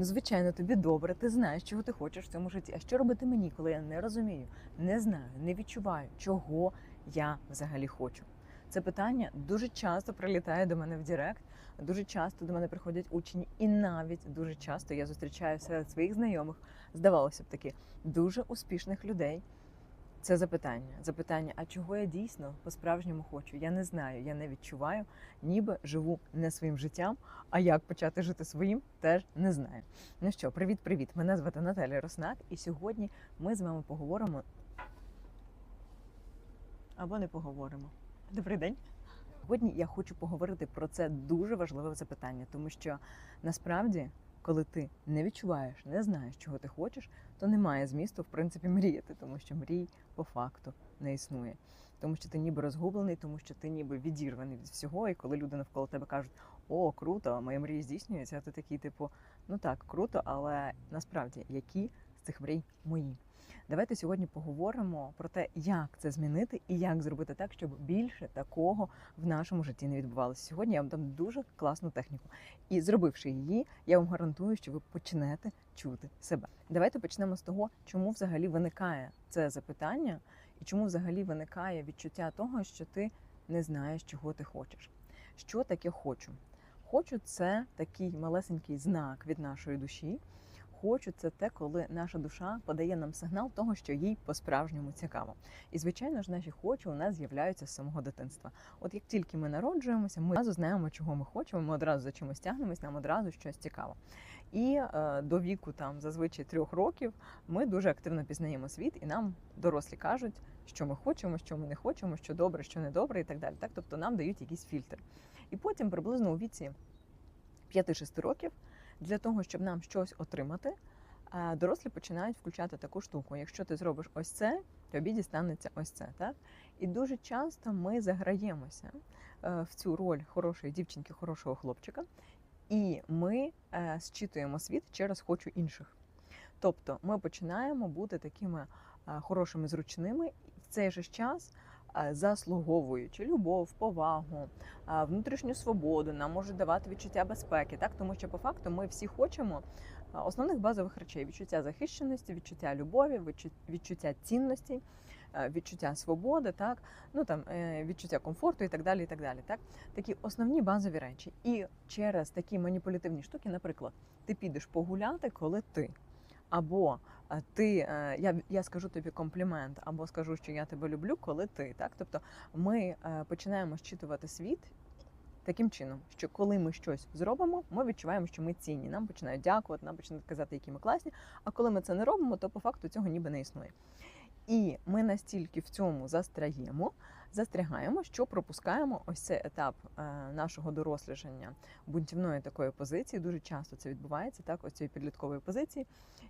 Ну, звичайно, тобі добре, ти знаєш, чого ти хочеш в цьому житті. А що робити мені, коли я не розумію, не знаю, не відчуваю, чого я взагалі хочу? Це питання дуже часто прилітає до мене в Директ. Дуже часто до мене приходять учні, і навіть дуже часто я зустрічаю серед своїх знайомих, здавалося б таки, дуже успішних людей. Це запитання. Запитання, а чого я дійсно по-справжньому хочу? Я не знаю, я не відчуваю, ніби живу не своїм життям. А як почати жити своїм, теж не знаю. Ну що, привіт-привіт! Мене звати Наталя Роснак, і сьогодні ми з вами поговоримо. Або не поговоримо. Добрий день. Сьогодні я хочу поговорити про це дуже важливе запитання, тому що насправді, коли ти не відчуваєш, не знаєш, чого ти хочеш, то немає змісту в принципі мріяти, тому що мрій по факту не існує. Тому що ти ніби розгублений, тому що ти ніби відірваний від всього. І коли люди навколо тебе кажуть, о, круто, моя мрія здійснюється, ти такий, типу, ну так, круто, але насправді які з цих мрій мої? Давайте сьогодні поговоримо про те, як це змінити і як зробити так, щоб більше такого в нашому житті не відбувалося. Сьогодні я вам дам дуже класну техніку. І зробивши її, я вам гарантую, що ви почнете чути себе. Давайте почнемо з того, чому взагалі виникає це запитання, і чому взагалі виникає відчуття того, що ти не знаєш, чого ти хочеш. Що таке хочу? Хочу це такий малесенький знак від нашої душі. Хочу це те, коли наша душа подає нам сигнал того, що їй по-справжньому цікаво. І звичайно ж, наші хочу у нас з'являються з самого дитинства. От як тільки ми народжуємося, ми одразу знаємо, чого ми хочемо. Ми одразу за чимось тягнемось, нам одразу щось цікаво. І е, до віку там зазвичай трьох років ми дуже активно пізнаємо світ, і нам дорослі кажуть, що ми хочемо, що ми не хочемо, що добре, що не добре, і так далі. Так, тобто нам дають якийсь фільтр. І потім, приблизно у віці 5-6 років, для того, щоб нам щось отримати, е, дорослі починають включати таку штуку. Якщо ти зробиш ось це, тобі дістанеться ось це. Так? І дуже часто ми заграємося е, в цю роль хорошої дівчинки, хорошого хлопчика, і ми е, зчитуємо світ через хочу інших. Тобто ми починаємо бути такими е, хорошими, зручними і в цей же час. Заслуговуючи любов, повагу, внутрішню свободу, нам можуть давати відчуття безпеки, так тому що по факту ми всі хочемо основних базових речей: відчуття захищеності, відчуття любові, відчуття цінності, відчуття свободи, так ну там е, відчуття комфорту і так далі. І так далі. Так, такі основні базові речі. І через такі маніпулятивні штуки, наприклад, ти підеш погуляти, коли ти. Або е, ти, е, я, я скажу тобі комплімент, або скажу, що я тебе люблю, коли ти. Так? Тобто ми е, починаємо щитувати світ таким чином, що коли ми щось зробимо, ми відчуваємо, що ми цінні. Нам починають дякувати, нам починають казати, які ми класні. А коли ми це не робимо, то по факту цього ніби не існує. І ми настільки в цьому застряємо, застрягаємо, що пропускаємо ось цей етап е, нашого дорослішання бунтівної такої позиції. Дуже часто це відбувається, так, ось цієї підліткової позиції.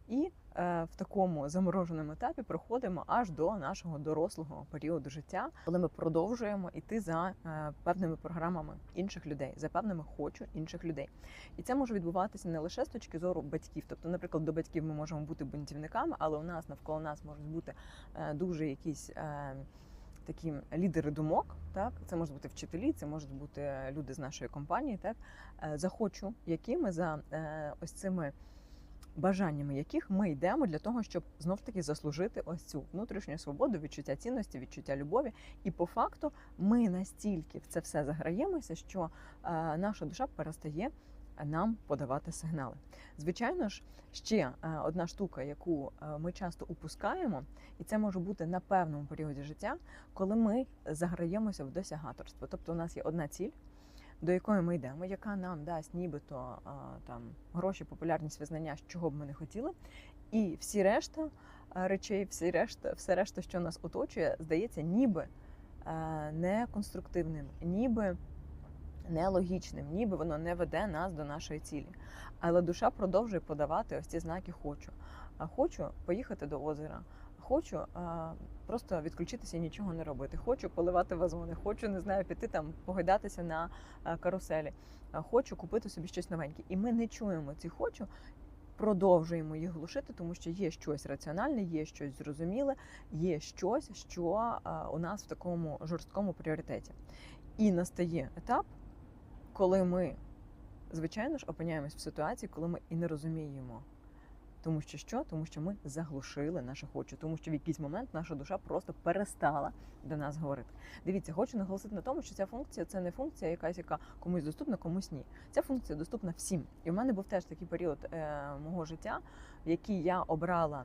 І е, в такому замороженому етапі проходимо аж до нашого дорослого періоду життя, коли ми продовжуємо йти за е, певними програмами інших людей, за певними хочу інших людей. І це може відбуватися не лише з точки зору батьків. Тобто, наприклад, до батьків ми можемо бути бунтівниками, але у нас навколо нас можуть бути дуже якісь. Такі лідери думок, так це можуть бути вчителі, це можуть бути люди з нашої компанії, так е, захочу, якими за е, ось цими бажаннями яких ми йдемо для того, щоб знов таки заслужити ось цю внутрішню свободу, відчуття цінності, відчуття любові. І по факту ми настільки в це все заграємося, що е, наша душа перестає нам подавати сигнали. Звичайно ж, ще е, одна штука, яку е, ми часто упускаємо, і це може бути на певному періоді життя, коли ми заграємося в досягаторство. Тобто, у нас є одна ціль. До якої ми йдемо, яка нам дасть нібито там гроші, популярність, визнання, чого б ми не хотіли, і всі решта речей, всі решта, все решта, що нас оточує, здається, ніби а, неконструктивним, ніби нелогічним, ніби воно не веде нас до нашої цілі. Але душа продовжує подавати ось ці знаки хочу. Хочу поїхати до озера. Хочу а, просто відключитися і нічого не робити. Хочу поливати вазони, хочу не знаю, піти там погойдатися на а, каруселі. Хочу купити собі щось новеньке. І ми не чуємо ці хочу, продовжуємо їх глушити, тому що є щось раціональне, є щось зрозуміле, є щось, що у нас в такому жорсткому пріоритеті. І настає етап, коли ми звичайно ж, опиняємось в ситуації, коли ми і не розуміємо. Тому що що? Тому що ми заглушили наше хочу, тому що в якийсь момент наша душа просто перестала до нас говорити. Дивіться, хочу наголосити на тому, що ця функція це не функція, якась яка комусь доступна, комусь ні. Ця функція доступна всім. І в мене був теж такий період е, мого життя, в який я обрала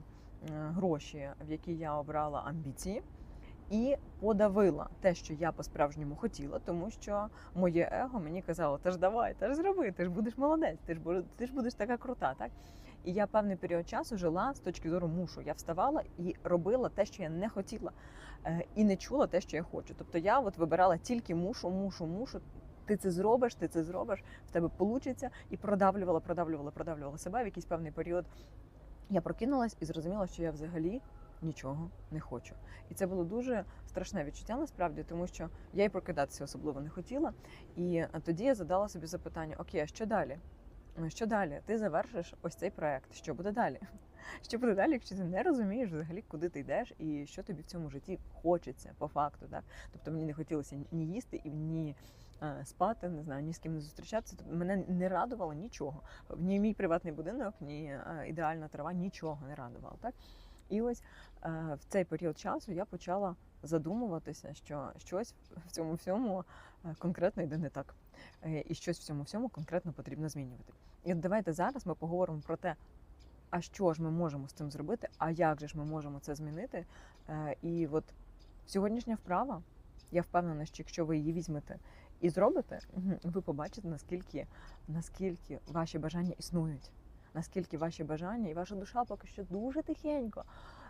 е, гроші, в який я обрала амбіції. І подавила те, що я по-справжньому хотіла, тому що моє его мені казало: та ж давай, та ж зроби, ти ж будеш молодець, ти ж ти ж будеш така крута, так? І я певний період часу жила з точки зору мушу. Я вставала і робила те, що я не хотіла, е, і не чула те, що я хочу. Тобто я от вибирала тільки мушу, мушу, мушу. Ти це зробиш, ти це зробиш, в тебе вийде, і продавлювала, продавлювала, продавлювала себе. В якийсь певний період я прокинулась і зрозуміла, що я взагалі нічого не хочу. І це було дуже страшне відчуття насправді, тому що я й прокидатися особливо не хотіла. І е, тоді я задала собі запитання: Окей, а що далі? Ну, Що далі? Ти завершиш ось цей проект. Що буде далі? Що буде далі, якщо ти не розумієш взагалі, куди ти йдеш і що тобі в цьому житті хочеться по факту, так? Тобто мені не хотілося ні їсти і ні е, спати, не знаю, ні з ким не зустрічатися. Тобто мене не радувало нічого. Ні мій приватний будинок, ні е, ідеальна трава, нічого не радувало. Так? І ось в цей період часу я почала задумуватися, що щось в цьому всьому е, конкретно йде не так. Е, І щось в цьому всьому конкретно потрібно змінювати. І от давайте зараз ми поговоримо про те, а що ж ми можемо з цим зробити, а як же ж ми можемо це змінити. Е, І от сьогоднішня вправа, я впевнена, що якщо ви її візьмете і зробите, ви побачите, наскільки, наскільки ваші бажання існують, наскільки ваші бажання і ваша душа поки що дуже тихенько.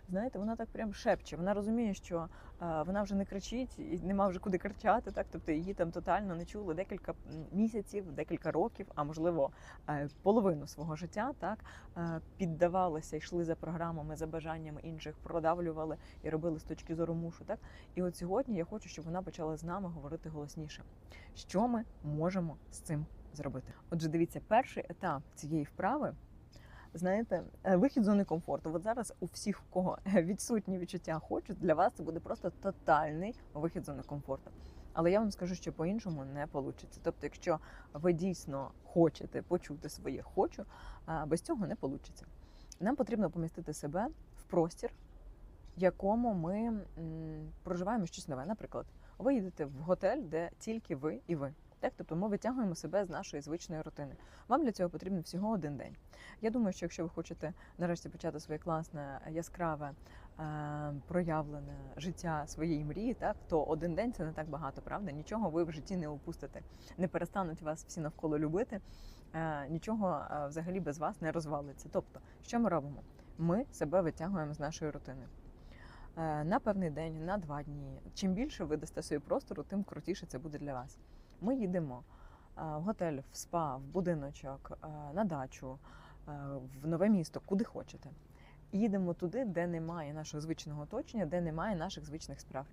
Знаєте, вона так прям шепче. Вона розуміє, що е, вона вже не кричить і нема вже куди кричати. Так, тобто її там тотально не чули декілька місяців, декілька років, а можливо е, половину свого життя. Так е, піддавалися, йшли за програмами, за бажаннями інших, продавлювали і робили з точки зору мушу. Так і от сьогодні я хочу, щоб вона почала з нами говорити голосніше. Що ми можемо з цим зробити? Отже, дивіться, перший етап цієї вправи знаєте, е, вихід з зони комфорту. От зараз у всіх, у кого відсутні відчуття хочуть, для вас це буде просто тотальний вихід з зони комфорту. Але я вам скажу, що по-іншому не вийде. Тобто, якщо ви дійсно хочете почути своє хочу, без цього не вийде. Нам потрібно помістити себе в простір, в якому ми проживаємо щось нове. Наприклад, ви їдете в готель, де тільки ви і ви. Так, тобто ми витягуємо себе з нашої звичної рутини. Вам для цього потрібен всього один день. Я думаю, що якщо ви хочете нарешті почати своє класне, яскраве, е, проявлене життя своєї мрії, так то один день це не так багато, правда? Нічого ви в житті не упустите. Не перестануть вас всі навколо любити, е, нічого е, взагалі без вас не розвалиться. Тобто, що ми робимо? Ми себе витягуємо з нашої рутини. На певний день, на два дні. Чим більше ви дасте собі простору, тим крутіше це буде для вас. Ми їдемо е, в готель, в спа, в будиночок, е, на дачу, е, в нове місто, куди хочете. Їдемо туди, де немає нашого звичного оточення, де немає наших звичних справ.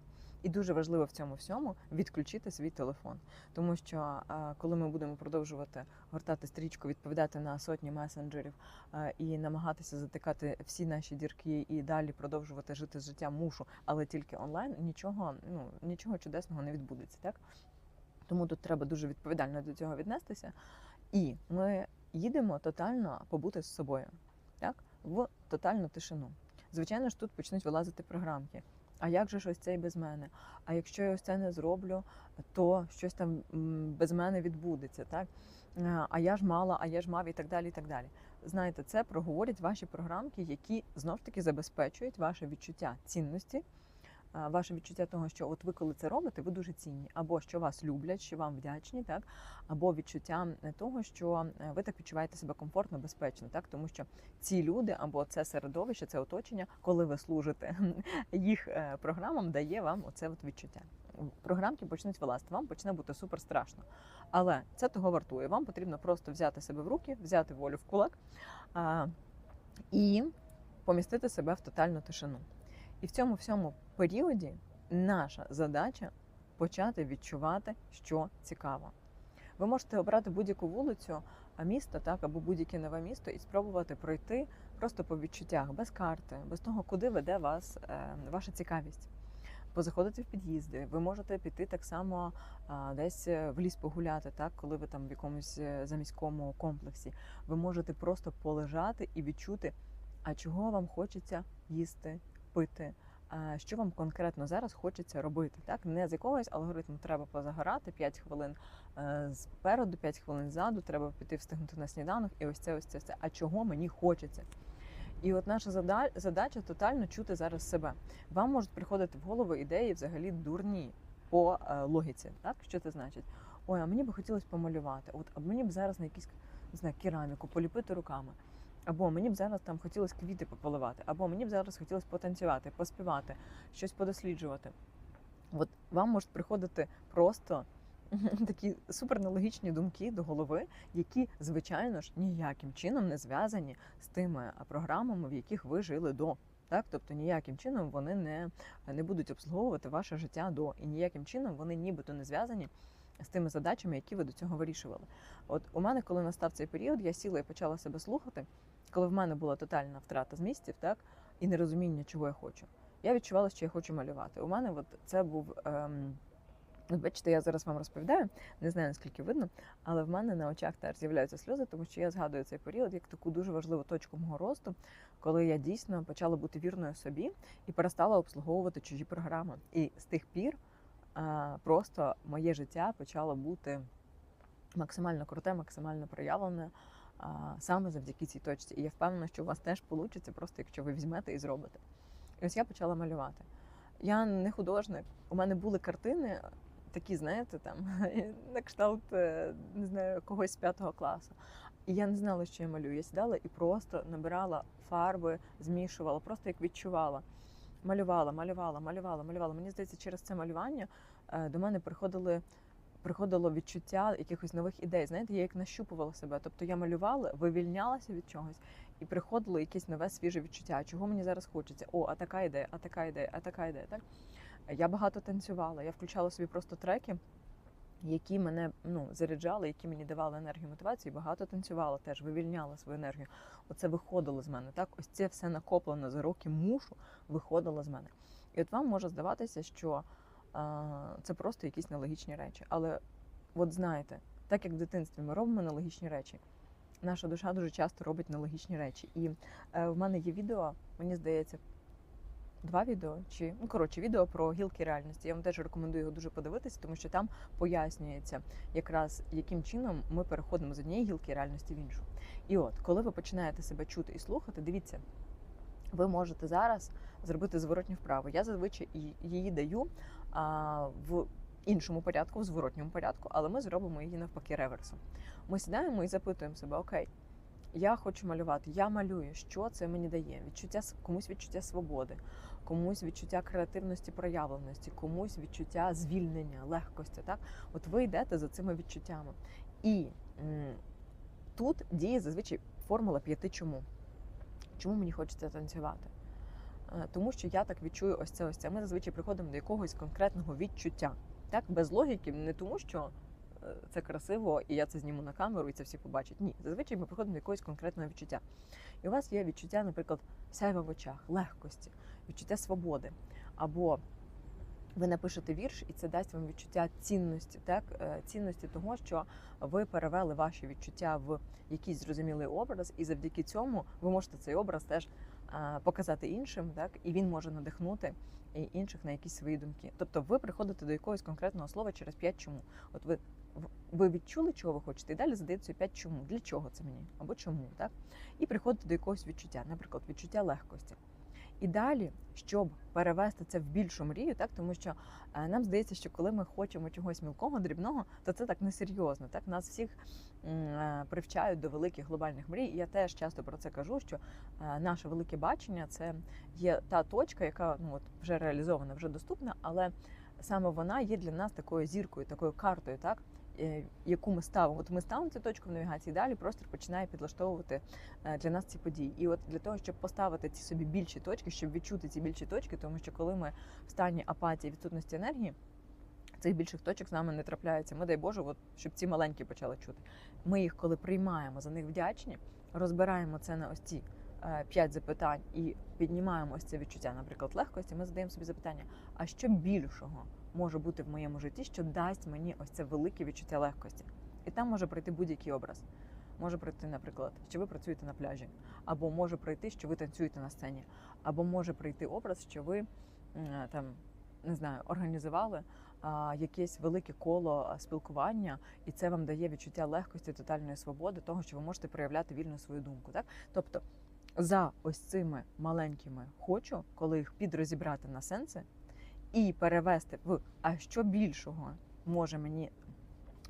І дуже важливо в цьому всьому відключити свій телефон, тому що коли ми будемо продовжувати гортати стрічку, відповідати на сотні месенджерів і намагатися затикати всі наші дірки і далі продовжувати жити життя мушу, але тільки онлайн, нічого ну нічого чудесного не відбудеться, так тому тут треба дуже відповідально до цього віднестися. І ми їдемо тотально побути з собою, так в тотальну тишину. Звичайно ж, тут почнуть вилазити програмки. А як же ж ось це і без мене? А якщо я ось це не зроблю, то щось там без мене відбудеться, так? Е, А я ж мала, а я ж мав і так далі. і так далі. Знаєте, це проговорять ваші програмки, які знов таки забезпечують ваше відчуття цінності, ваше відчуття того, що от ви коли це робите, ви дуже цінні, або що вас люблять, що вам вдячні, так або відчуття е, того, що е, ви так відчуваєте себе комфортно, безпечно, так тому що ці люди або це середовище, це оточення, коли ви служите їх е, програмам, дає вам оце от відчуття. Програмки почнуть вилазити, вам почне бути супер страшно. Але це того вартує. Вам потрібно просто взяти себе в руки, взяти волю в кулак а, і помістити себе в тотальну тишину. І в цьому всьому періоді наша задача почати відчувати, що цікаво. Ви можете обрати будь-яку вулицю міста, так або будь-яке нове місто, і спробувати пройти просто по відчуттях, без карти, без того, куди веде вас е, ваша цікавість. позаходити в під'їзди. Ви можете піти так само десь е, в ліс погуляти, так, коли ви там в якомусь е, заміському комплексі. Ви можете просто полежати і відчути, а чого вам хочеться їсти, пити. Що вам конкретно зараз хочеться робити? Так, не з якогось алгоритму треба позагорати 5 хвилин е, спереду, 5 хвилин ззаду, треба піти встигнути на сніданок, і ось це, ось це, все. А чого мені хочеться? І от наша задача тотально чути зараз себе. Вам можуть приходити в голову ідеї взагалі дурні по е, логіці. Так, що це значить? Ой, а мені би хотілося помалювати. От а мені б зараз на якісь не знаю, кераміку поліпити руками. Або мені б зараз там хотілося квіти пополивати, або мені б зараз хотілося потанцювати, поспівати, щось подосліджувати. От вам можуть приходити просто такі супернелогічні думки до голови, які, звичайно ж, ніяким чином не зв'язані з тими програмами, в яких ви жили до. Так, тобто ніяким чином вони не, не будуть обслуговувати ваше життя до, і ніяким чином вони нібито не зв'язані з тими задачами, які ви до цього вирішували. От у мене, коли настав цей період, я сіла і почала себе слухати, коли в мене була тотальна втрата змістів, так і нерозуміння, чого я хочу. Я відчувала, що я хочу малювати. У мене от це був. Ем, бачите, я зараз вам розповідаю, не знаю наскільки видно, але в мене на очах теж з'являються сльози, тому що я згадую цей період як таку дуже важливу точку мого росту, коли я дійсно почала бути вірною собі і перестала обслуговувати чужі програми. І з тих пір а, просто моє життя почало бути максимально круте, максимально проявлене саме завдяки цій точці. І я впевнена, що у вас теж вийде, просто якщо ви візьмете і зробите. І ось я почала малювати. Я не художник, у мене були картини такі, знаєте, там на кшталт е, не знаю, когось з п'ятого класу. І я не знала, що я малюю. Я сідала і просто набирала фарби, змішувала, просто як відчувала. Малювала, малювала, малювала, малювала. Мені здається, через це малювання е, до мене приходили. Приходило відчуття якихось нових ідей. Знаєте, я як нащупувала себе. Тобто я малювала, вивільнялася від чогось, і приходило якесь нове свіже відчуття. Чого мені зараз хочеться? О, а така ідея, а така ідея, а така ідея. Так я багато танцювала. Я включала собі просто треки, які мене ну, заряджали, які мені давали енергію мотивацію. Багато танцювала, теж вивільняла свою енергію. Оце виходило з мене. Так, ось це все накоплено за роки мушу, виходило з мене. І от вам може здаватися, що це просто якісь нелогічні речі. Але от знаєте, так як в дитинстві ми робимо нелогічні речі. Наша душа дуже часто робить нелогічні речі. І е, в мене є відео, мені здається, два відео чи ну коротше відео про гілки реальності. Я вам теж рекомендую його дуже подивитися, тому що там пояснюється якраз яким чином ми переходимо з однієї гілки реальності в іншу. І от, коли ви починаєте себе чути і слухати, дивіться, ви можете зараз зробити зворотню вправу. Я зазвичай її даю а, в іншому порядку, в зворотньому порядку, але ми зробимо її навпаки реверсом. Ми сідаємо і запитуємо себе, окей. Я хочу малювати, я малюю, що це мені дає? Відчуття комусь відчуття свободи, комусь відчуття креативності, проявленості, комусь відчуття звільнення, легкості. Так, от ви йдете за цими відчуттями, і м, тут діє зазвичай формула п'яти чому. Чому мені хочеться танцювати? Е, тому що я так відчую ось це ось це. Ми зазвичай приходимо до якогось конкретного відчуття, так без логіки, не тому, що е, це красиво, і я це зніму на камеру, і це всі побачать. Ні, зазвичай ми приходимо до якогось конкретного відчуття. І у вас є відчуття, наприклад, сяйва в очах, легкості, відчуття свободи. Або ви напишете вірш, і це дасть вам відчуття цінності, так е, цінності того, що ви перевели ваші відчуття в якийсь зрозумілий образ, і завдяки цьому ви можете цей образ теж показати іншим, так і він може надихнути інших на якісь свої думки. Тобто, ви приходите до якогось конкретного слова через п'ять чому. От ви ви відчули, чого ви хочете, і далі задається п'ять чому. Для чого це мені? Або чому, так? І приходите до якогось відчуття, наприклад, відчуття легкості. І далі, щоб перевести це в більшу мрію, так тому що е, нам здається, що коли ми хочемо чогось мілкого, дрібного, то це так несерйозно. Так нас всіх е, привчають до великих глобальних мрій. І я теж часто про це кажу, що е, наше велике бачення це є та точка, яка ну от вже реалізована, вже доступна, але саме вона є для нас такою зіркою, такою картою, так яку ми ставимо. От ми ставимо цю точку в навігації, далі простір починає підлаштовувати е, для нас ці події. І от для того, щоб поставити ці собі більші точки, щоб відчути ці більші точки, тому що коли ми в стані апатії, відсутності енергії. Цих більших точок з нами не трапляється. Ми дай Боже, от, щоб ці маленькі почали чути. Ми їх, коли приймаємо, за них вдячні, розбираємо це на ось ці 5 запитань і піднімаємо ось це відчуття, наприклад, легкості, ми задаємо собі запитання: а що більшого може бути в моєму житті, що дасть мені ось це велике відчуття легкості? І там може прийти будь-який образ. Може прийти, наприклад, що ви працюєте на пляжі, або може прийти, що ви танцюєте на сцені, або може прийти образ, що ви там не знаю, організували а, якесь велике коло спілкування, і це вам дає відчуття легкості, тотальної свободи, того, що ви можете проявляти вільно свою думку. Так, тобто за ось цими маленькими хочу, коли їх підрозібрати на сенси і перевести в а що більшого може мені.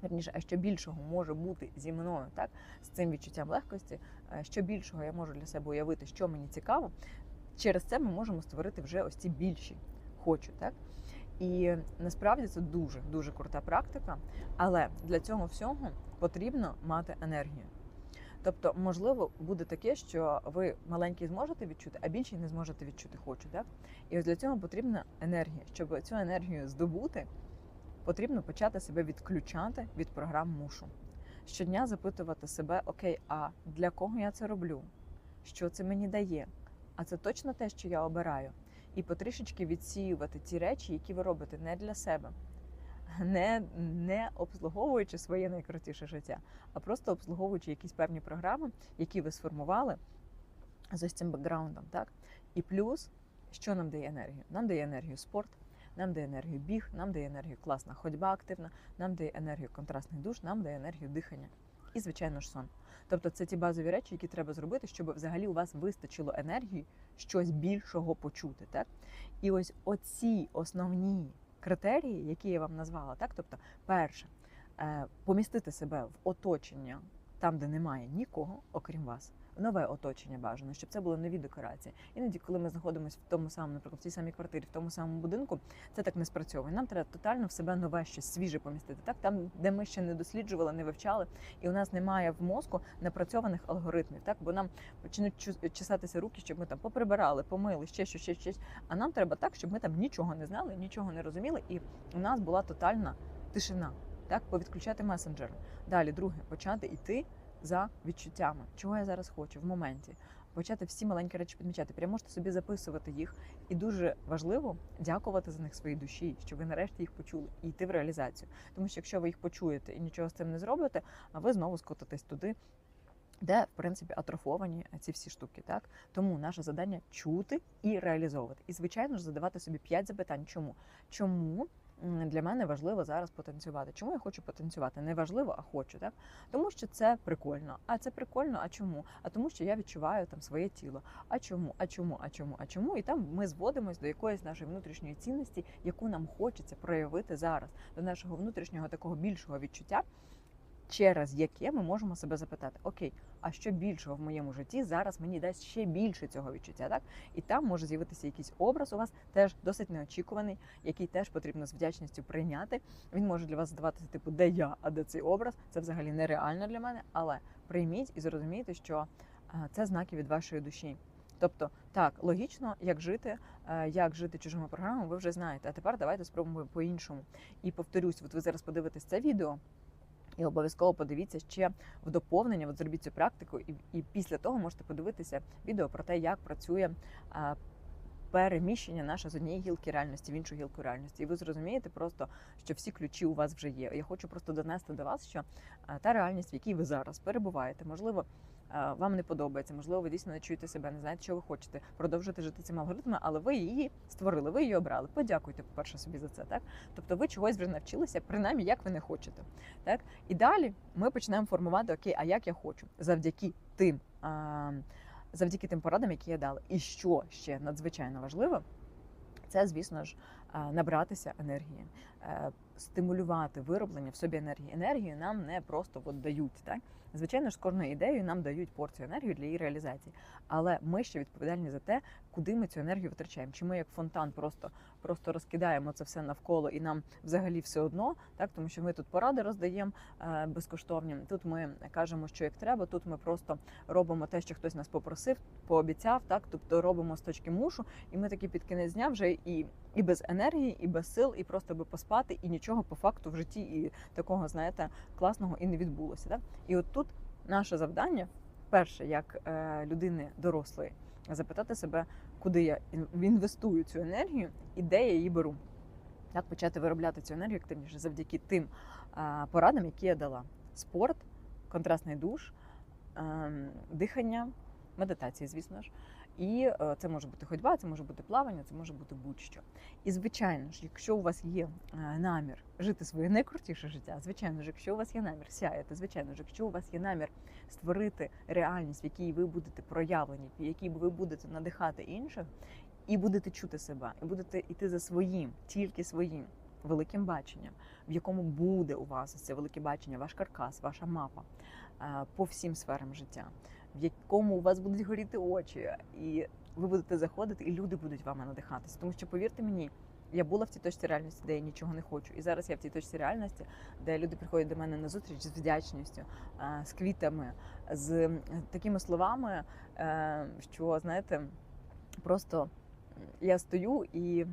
Верніше, а що більшого може бути зі мною, так з цим відчуттям легкості, що більшого я можу для себе уявити, що мені цікаво. Через це ми можемо створити вже ось ці більші хочу, так і насправді це дуже дуже крута практика, але для цього всього потрібно мати енергію. Тобто, можливо, буде таке, що ви маленький зможете відчути, а більший не зможете відчути хочу. Так? І ось для цього потрібна енергія. Щоб цю енергію здобути, потрібно почати себе відключати від програм мушу. Щодня запитувати себе: Окей, а для кого я це роблю? Що це мені дає? А це точно те, що я обираю. І потрішечки відсіювати ті речі, які ви робите не для себе, не не обслуговуючи своє найкрутіше життя, а просто обслуговуючи якісь певні програми, які ви сформували з ось цим бекграундом. Так? І плюс, що нам дає енергію? Нам дає енергію спорт, нам дає енергію біг, нам дає енергію класна ходьба активна, нам дає енергію контрастний душ, нам дає енергію дихання. І, звичайно ж, сон. Тобто це ті базові речі, які треба зробити, щоб взагалі у вас вистачило енергії щось більшого почути. Так? І ось оці основні критерії, які я вам назвала, так? Тобто, перше, е, помістити себе в оточення там, де немає нікого, окрім вас. Нове оточення бажано, щоб це були нові декорації. Іноді, коли ми знаходимося в тому самому, наприклад, в тій самій квартирі, в тому самому будинку, це так не спрацьовує. Нам треба тотально в себе нове щось свіже помістити. Так, там, де ми ще не досліджували, не вивчали, і у нас немає в мозку напрацьованих алгоритмів. Так, бо нам почнуть чесатися руки, щоб ми там поприбирали, помили, ще щось, ще щось. А нам треба так, щоб ми там нічого не знали, нічого не розуміли, і у нас була тотальна тишина. Так, повідключати месенджери. Далі, друге, почати йти за відчуттями, чого я зараз хочу в моменті. Почати всі маленькі речі підмічати. Прямо можете собі записувати їх, і дуже важливо дякувати за них своїй душі, що ви нарешті їх почули і йти в реалізацію. Тому що якщо ви їх почуєте і нічого з цим не зробите, а ви знову скотитесь туди. Де, в принципі, атрофовані ці всі штуки, так тому наше завдання чути і реалізовувати. І, звичайно ж, задавати собі п'ять запитань. Чому? Чому для мене важливо зараз потанцювати. Чому я хочу потанцювати? Не важливо, а хочу, так? Тому що це прикольно. А це прикольно, а чому? А тому, що я відчуваю там своє тіло. А чому? А чому? А чому? А чому? І там ми зводимось до якоїсь нашої внутрішньої цінності, яку нам хочеться проявити зараз, до нашого внутрішнього такого більшого відчуття через яке ми можемо себе запитати: Окей, а що більшого в моєму житті зараз мені дасть ще більше цього відчуття? Так і там може з'явитися якийсь образ у вас теж досить неочікуваний, який теж потрібно з вдячністю прийняти. Він може для вас здаватися, типу, де я, а де цей образ. Це взагалі нереально для мене, але прийміть і зрозумійте, що це знаки від вашої душі. Тобто, так, логічно, як жити, е, як жити чужими програмами, ви вже знаєте. А тепер давайте спробуємо по-іншому. І повторюсь, от ви зараз подивитесь це відео. І обов'язково подивіться ще в доповнення, от зробіть цю практику, і і після того можете подивитися відео про те, як працює а, переміщення наше з однієї гілки реальності в іншу гілку реальності. І ви зрозумієте просто, що всі ключі у вас вже є. Я хочу просто донести до вас, що а, та реальність, в якій ви зараз перебуваєте, можливо вам не подобається, можливо, ви дійсно не чуєте себе, не знаєте, що ви хочете, продовжити жити цими алгоритмами, але ви її створили, ви її обрали. Подякуйте, по-перше, собі за це. Так, тобто ви чогось вже навчилися, принаймні, як ви не хочете. Так, і далі ми починаємо формувати окей, а як я хочу завдяки тим. А, Завдяки тим порадам, які я дала, і що ще надзвичайно важливо, це, звісно ж, набратися енергії, е, стимулювати вироблення в собі енергії. Енергію нам не просто от дають. Так? Звичайно ж, з кожною ідеєю нам дають порцію енергії для її реалізації. Але ми ще відповідальні за те, куди ми цю енергію витрачаємо. Чи ми як фонтан просто просто розкидаємо це все навколо і нам взагалі все одно, так тому що ми тут поради роздаємо е, безкоштовні. Тут ми кажемо, що як треба. Тут ми просто робимо те, що хтось нас попросив, пообіцяв, так тобто робимо з точки мушу, і ми такі під кінець дня вже і і без енергії, і без сил, і просто би поспати, і нічого по факту в житті і такого, знаєте, класного і не відбулося. Так? І от тут наше завдання перше, як е, людини дорослої, запитати себе, куди я інвестую цю енергію і де я її беру. Як почати виробляти цю енергію активніше завдяки тим порадам, які я дала: спорт, контрастний душ, ем, дихання, медитація, звісно ж. І е, це може бути ходьба, це може бути плавання, це може бути будь-що. І звичайно ж, якщо у вас є е, намір жити своє найкрутіше життя, звичайно ж, якщо у вас є намір сяяти, звичайно ж, якщо у вас є намір створити реальність, в якій ви будете проявлені, в якій ви будете надихати інших, і будете чути себе, і будете йти за своїм, тільки своїм великим баченням, в якому буде у вас це велике бачення, ваш каркас, ваша мапа е, по всім сферам життя, в якому у вас будуть горіти очі, і ви будете заходити, і люди будуть вами надихатися. Тому що, повірте мені, я була в тій точці реальності, де я нічого не хочу. І зараз я в тій точці реальності, де люди приходять до мене на зустріч з вдячністю, е, з квітами, з такими словами, е, що знаєте, просто я стою і е,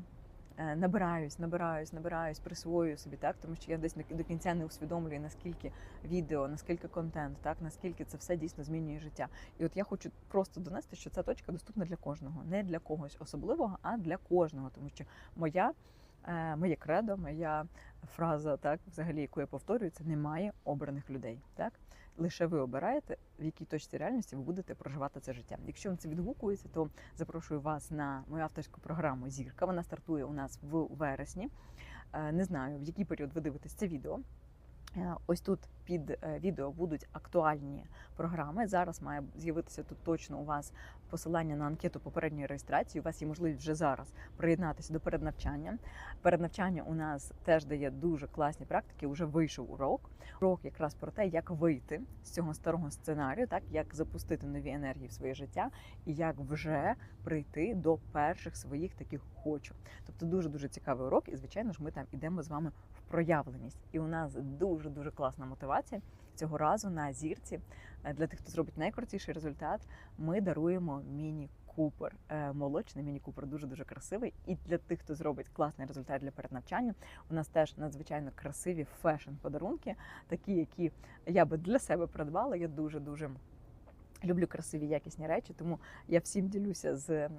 набираюсь, набираюсь, набираюсь, присвоюю собі, так тому що я десь до- до кінця не усвідомлюю, наскільки відео, наскільки контент, так наскільки це все дійсно змінює життя. І от я хочу просто донести, що ця точка доступна для кожного, не для когось особливого, а для кожного, тому що моя. Е, Моє кредо, моя фраза, так взагалі, яку я повторюю, це немає обраних людей. Так лише ви обираєте, в якій точці реальності ви будете проживати це життя. Якщо вам це відгукується, то запрошую вас на мою авторську програму Зірка. Вона стартує у нас в вересні. Е, Не знаю, в який період ви дивитесь це відео. Е, Ось тут під е, відео будуть актуальні програми. Зараз має з'явитися тут точно у вас посилання на анкету попередньої реєстрації. У вас є можливість вже зараз приєднатися до переднавчання. Переднавчання у нас теж дає дуже класні практики. Уже вийшов урок. Урок якраз про те, як вийти з цього старого сценарію, так як запустити нові енергії в своє життя, і як вже прийти до перших своїх таких хочу. Тобто дуже дуже цікавий урок, і звичайно ж, ми там ідемо з вами в проявленість. І у нас дуже дуже класна мотивація цього разу на зірці. Е, Для тих, хто зробить найкрутіший результат, ми даруємо міні. Купер, Е, молочний міні-купер дуже дуже красивий. І для тих, хто зробить класний результат для переднавчання, у нас теж надзвичайно красиві фешн подарунки, такі, які я би для себе придбала. Я дуже дуже люблю красиві якісні речі, тому я всім ділюся з е,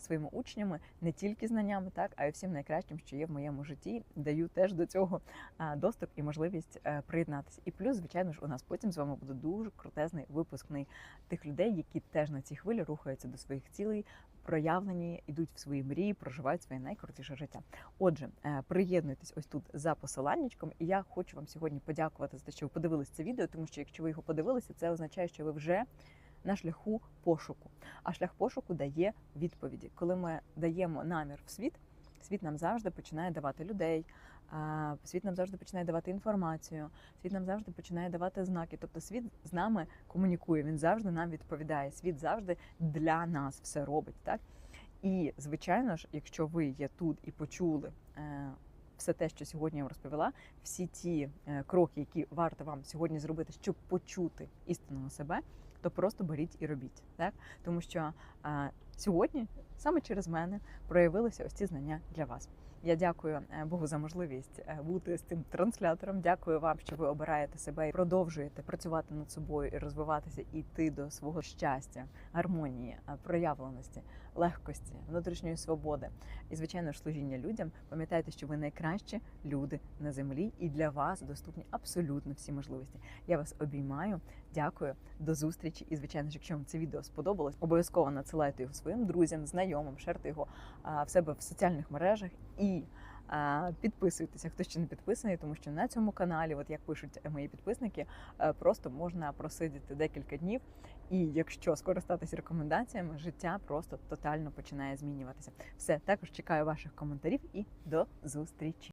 своїми учнями не тільки знаннями, так а й всім найкращим, що є в моєму житті. Даю теж до цього е, доступ і можливість е, приєднатися. І плюс, звичайно ж, у нас потім з вами буде дуже крутезний випускний тих людей, які теж на цій хвилі рухаються до своїх цілей. Проявлені, йдуть в свої мрії, проживають своє найкрутіше життя. Отже, приєднуйтесь ось тут за посиланнячком, і я хочу вам сьогодні подякувати за те, що ви подивились це відео, тому що якщо ви його подивилися, це означає, що ви вже на шляху пошуку. А шлях пошуку дає відповіді. Коли ми даємо намір в світ, світ нам завжди починає давати людей. Світ нам завжди починає давати інформацію, світ нам завжди починає давати знаки. Тобто світ з нами комунікує, він завжди нам відповідає. Світ завжди для нас все робить. Так і звичайно ж, якщо ви є тут і почули е, все те, що сьогодні я вам розповіла, всі ті е, кроки, які варто вам сьогодні зробити, щоб почути істинного себе, то просто беріть і робіть. Так тому що а, сьогодні саме через мене проявилися ось ці знання для вас. Я дякую е, Богу за можливість е, бути з цим транслятором. Дякую вам, що ви обираєте себе і продовжуєте працювати над собою і розвиватися, і йти до свого щастя, гармонії, е, проявленості, легкості, внутрішньої свободи і, звичайно ж, служіння людям. Пам'ятайте, що ви найкращі люди на землі, і для вас доступні абсолютно всі можливості. Я вас обіймаю. Дякую, до зустрічі. І звичайно ж, якщо вам це відео сподобалось, обов'язково надсилайте його своїм друзям, знайомим, шерте його в себе в соціальних мережах і підписуйтеся, хто ще не підписаний, тому що на цьому каналі, от як пишуть мої підписники, е, просто можна просидіти декілька днів. І якщо скористатися рекомендаціями, життя просто тотально починає змінюватися. Все також чекаю ваших коментарів і до зустрічі.